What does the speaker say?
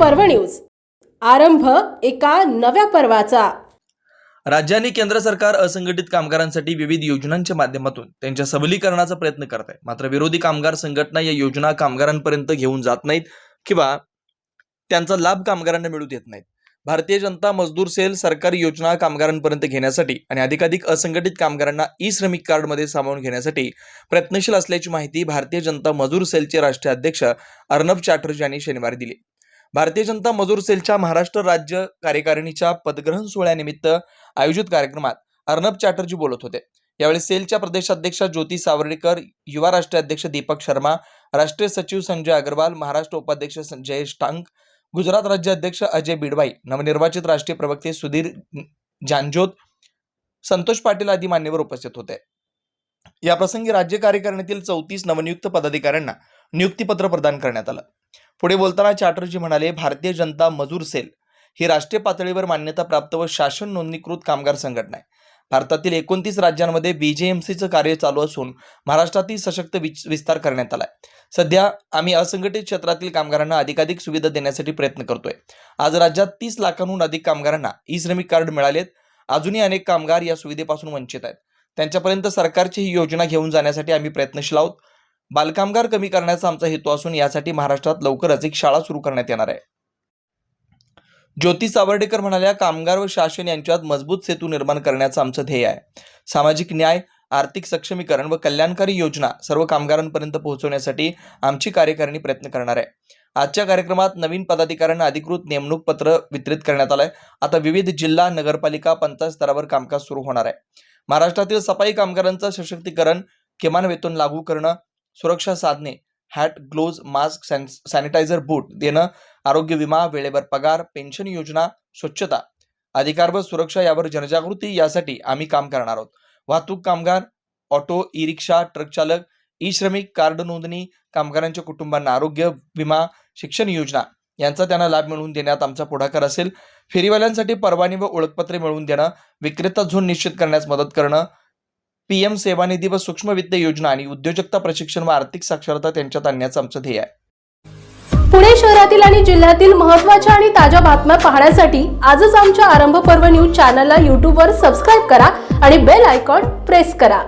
पर्व न्यूज. आरंभ एका नव्या पर्वाचा. राज्याने केंद्र सरकार असंघटित कामगारांसाठी विविध योजनांच्या माध्यमातून त्यांच्या सबलीकरणाचा प्रयत्न करत आहे मात्र विरोधी कामगार संघटना या योजना कामगारांपर्यंत घेऊन जात नाहीत किंवा त्यांचा लाभ कामगारांना मिळू देत नाहीत. भारतीय जनता मजदूर सेल सरकारी योजना कामगारांपर्यंत घेण्यासाठी आणि अधिकाधिक असंघटित कामगारांना ई श्रमिक कार्डमध्ये सामावून घेण्यासाठी प्रयत्नशील असल्याची माहिती भारतीय जनता मजूर सेलचे राष्ट्रीय अध्यक्ष अर्णब चॅटर्जी यांनी शनिवारी दिली. भारतीय जनता मजूर सेलच्या महाराष्ट्र राज्य कार्यकारिणीच्या पदग्रहण सोहळ्यानिमित्त आयोजित कार्यक्रमात अर्णब चॅटर्जी बोलत होते. यावेळी सेलच्या प्रदेशाध्यक्ष ज्योती सावर्डेकर युवा राष्ट्रीय अध्यक्ष दीपक शर्मा राष्ट्रीय सचिव संजय अग्रवाल महाराष्ट्र उपाध्यक्ष संजय जयेश टांग गुजरात राज्य अध्यक्ष अजय बिडवाई नवनिर्वाचित राष्ट्रीय प्रवक्ते सुधीर जानजोत संतोष पाटील आदी मान्यवर उपस्थित होते. याप्रसंगी राज्य कार्यकारिणीतील चौतीस नवनियुक्त पदाधिकाऱ्यांना नियुक्तीपत्र प्रदान करण्यात आलं. पुढे बोलताना चॅटर्जी म्हणाले भारतीय जनता मजूर सेल. ही राष्ट्रीय पातळीवर मान्यता प्राप्त व शासन नोंदणीकृत कामगार संघटना आहे. भारतातील एकोणतीस राज्यांमध्ये बीजेएमसीचं कार्य चालू असून महाराष्ट्रातील सशक्त विच- विस्तार करण्यात आला आहे सध्या आम्ही असंघटित क्षेत्रातील कामगारांना अधिकाधिक सुविधा देण्यासाठी प्रयत्न करतोय. आज राज्यात तीस लाखांहून अधिक कामगारांना ई श्रमिक कार्ड मिळालेत. अजूनही अनेक कामगार या सुविधेपासून वंचित आहेत. त्यांच्यापर्यंत सरकारची ही योजना घेऊन जाण्यासाठी आम्ही प्रयत्नशील आहोत. बालकामगार कमी करण्याचा आमचा हेतू असून यासाठी महाराष्ट्रात लवकरच एक शाळा सुरू करण्यात येणार आहे. ज्योती सावर्डेकर म्हणाल्या कामगार व शासन यांच्यात मजबूत सेतू निर्माण करण्याचं आमचं ध्येय आहे. सामाजिक न्याय आर्थिक सक्षमीकरण व कल्याणकारी योजना सर्व कामगारांपर्यंत पोहोचवण्यासाठी आमची कार्यकारिणी प्रयत्न करणार आहे. आजच्या कार्यक्रमात नवीन पदाधिकाऱ्यांना अधिकृत नेमणूक पत्र वितरित करण्यात आलंय. आता विविध जिल्हा नगरपालिका पंचायत स्तरावर कामकाज सुरू होणार आहे. महाराष्ट्रातील सफाई कामगारांचं सशक्तीकरण किमान वेतन लागू करणं सुरक्षा साधने हॅट ग्लोव्ज मास्क सॅन सॅनिटायझर बूट देणं आरोग्य विमा वेळेवर पगार पेन्शन योजना स्वच्छता. अधिकार व सुरक्षा यावर जनजागृती यासाठी आम्ही काम करणार आहोत. वाहतूक कामगार ऑटो ई रिक्षा ट्रक चालक ई श्रमिक कार्ड नोंदणी कामगारांच्या कुटुंबांना आरोग्य विमा शिक्षण योजना यांचा त्यांना लाभ मिळवून देण्यात आमचा पुढाकार असेल. फेरीवाल्यांसाठी परवाने व ओळखपत्रे मिळवून देणं विक्रेता झोन निश्चित करण्यास मदत करणं पीएम सेवानिधी व सूक्ष्म वित्त योजना आणि उद्योजकता प्रशिक्षण व आर्थिक साक्षरता त्यांच्यात आणण्याचं आमचं ध्येय आहे. पुणे शहरातील आणि जिल्ह्यातील महत्त्वाच्या आणि ताज्या बातम्या पाहण्यासाठी आजच आमच्या आरंभ पर्व न्यूज चॅनलला यूट्यूबवर सबस्क्राईब करा आणि बेल आयकॉन प्रेस करा.